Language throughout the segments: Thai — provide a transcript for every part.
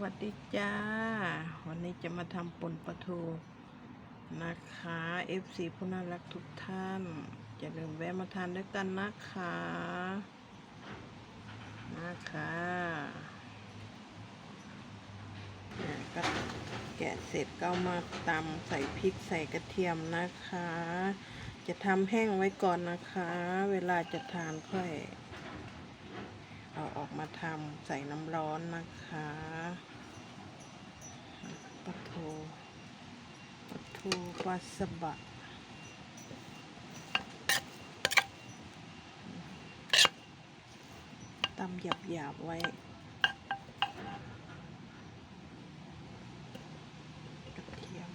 วัสดีจ้า วันนี้จะมาทำป่นปลาทูนะคะ FC ผู้น่ารักทุกท่านอย่าลืมแวะมาทานด้วยกันนะคะ นะคะก็แกะเสร็จก็มาตำใส่พริกใส่กระเทียมนะคะ จะทำแห้งไว้ก่อนนะคะ เวลาจะทานค่อย เอาออกมาทำใส่น้ำร้อนนะคะปลาทูปลาทูปลาสบะตำหยาบๆไว้กระเทียม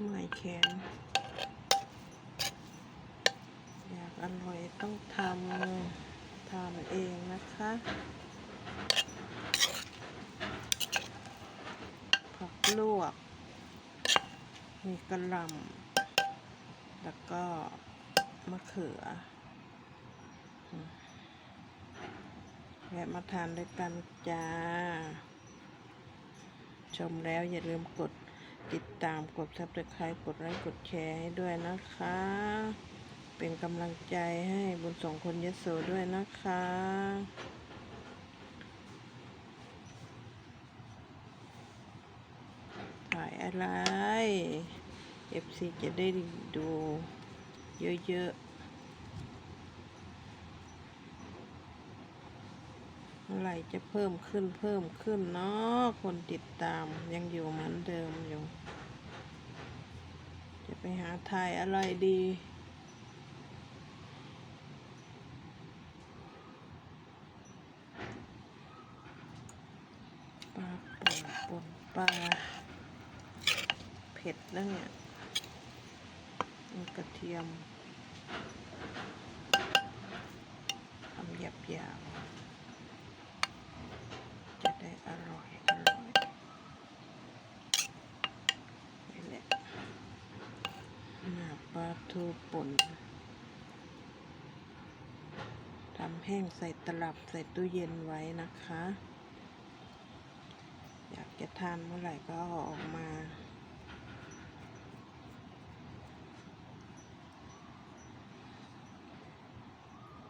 เมื่อยแขน อร่อยต้องทำทำเองนะคะผักลวก มีกระหล่ำแล้วก็มะเขือแวะมาทานด้วยกันจ้า ชมแล้วอย่าลืมกดติดตามกดซับสไครต์กดไลค์กดแชร์ให้ด้วยนะคะ เป็นกำลังใจให้บุญส่งคนยโสด้วยนะคะ ถ่ายอะไร FC จะได้ดูเยอะๆเมื่อไหร่จะเพิ่มขึ้นเพิ่มขึ้นเนาะคนติดตามยังอยู่เหมือนเดิมอยู่ จะไปหาถ่ายอะไรดี ปลา ป่นปลา เผ็ดแล้วเนี่ยมีกระเทียมทำหยาบหยาบๆ จะได้อร่อย อร่อยนี่แหละหน้าปลาทูป่นทำแห้งใส่ตลับใส่ตู้เย็นไว้นะคะ อยากจะทานเมื่อไหร่ก็ออกมา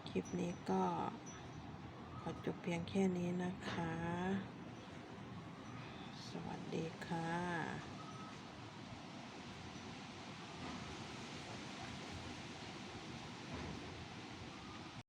คลิปนี้ก็ขอจบเพียงแค่นี้นะคะ